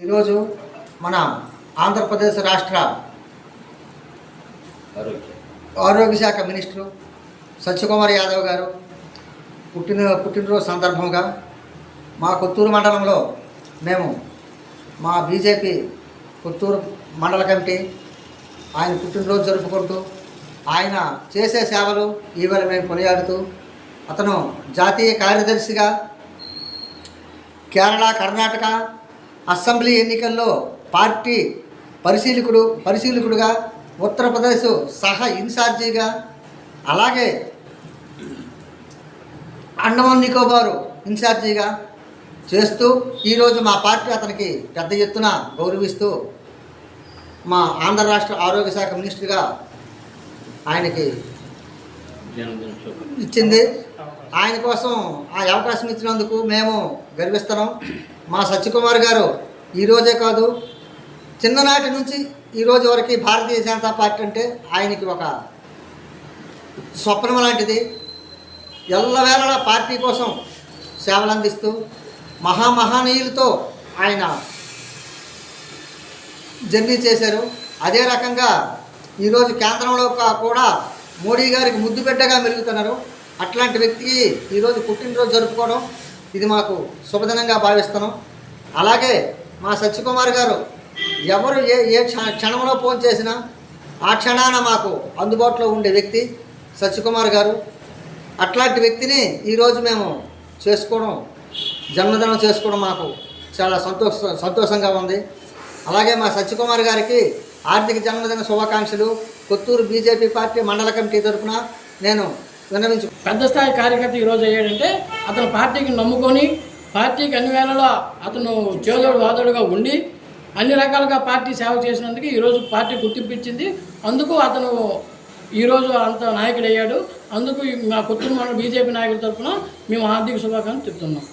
ఈరోజు మన ఆంధ్రప్రదేశ్ రాష్ట్ర ఆరోగ్య శాఖ మినిస్టరు సత్యకుమార్ యాదవ్ గారు పుట్టిన పుట్టినరోజు సందర్భంగా మా కొత్తూరు మండలంలో మేము మా బీజేపీ కొత్తూరు మండల కమిటీ ఆయన పుట్టినరోజు జరుపుకుంటూ ఆయన చేసే సేవలు ఈవేళ మేము కొనియాడుతూ అతను జాతీయ కార్యదర్శిగా కేరళ కర్ణాటక అసెంబ్లీ ఎన్నికల్లో పార్టీ పరిశీలకుడు పరిశీలకుడుగా ఉత్తరప్రదేశ్ సహా ఇన్ఛార్జిగా అలాగే అండమాన్ నికోబారు ఇన్ఛార్జిగా చేస్తూ ఈరోజు మా పార్టీ అతనికి పెద్ద ఎత్తున గౌరవిస్తూ మా ఆంధ్ర రాష్ట్ర ఆరోగ్య శాఖ మినిస్టర్గా ఆయనకి ఇచ్చింది. ఆయన కోసం ఆ అవకాశం ఇచ్చినందుకు మేము గర్విస్తున్నాం. మా సత్యకుమార్ గారు ఈరోజే కాదు చిన్ననాటి నుంచి ఈరోజు వరకు భారతీయ జనతా పార్టీ అంటే ఆయనకి ఒక స్వప్నం లాంటిది. ఎల్లవేళలా పార్టీ కోసం సేవలు అందిస్తూ మహామహనీయులతో ఆయన జర్నీ చేశారు. అదే రకంగా ఈరోజు కేంద్రంలో కూడా మోడీ గారికి ముద్దు బిడ్డగా మెరుగుతున్నారు. అట్లాంటి వ్యక్తికి ఈరోజు పుట్టినరోజు జరుపుకోవడం ఇది మాకు శుభదినంగా భావిస్తున్నాం. అలాగే మా సత్యకుమార్ గారు ఎవరు ఏ ఏ క్షణంలో ఫోన్ చేసినా ఆ క్షణాన మాకు అందుబాటులో ఉండే వ్యక్తి సత్యకుమార్ గారు. అట్లాంటి వ్యక్తిని ఈరోజు మేము చేసుకోవడం జన్మదినం చేసుకోవడం మాకు చాలా సంతోష సంతోషంగా ఉంది. అలాగే మా సత్యకుమార్ గారికి ఆర్థిక జన్మదిన శుభాకాంక్షలు. కొత్తూరు బీజేపీ పార్టీ మండల కమిటీ తరఫున నేను విన్నవించు పెద్ద స్థాయి కార్యకర్త ఈరోజు అయ్యాడంటే అతను పార్టీకి నమ్ముకొని పార్టీకి అన్ని వేళలో అతను చేదోడు వాదోడుగా ఉండి అన్ని రకాలుగా పార్టీ సేవ చేసినందుకు ఈరోజు పార్టీ గుర్తింపు ఇచ్చింది అందుకు అతను ఈరోజు అంత నాయకుడు అయ్యాడు అందుకు మా కుటుంబంలో బీజేపీ నాయకుల తరఫున మేము హార్దిక శుభాకాంక్షలు చెప్తున్నాం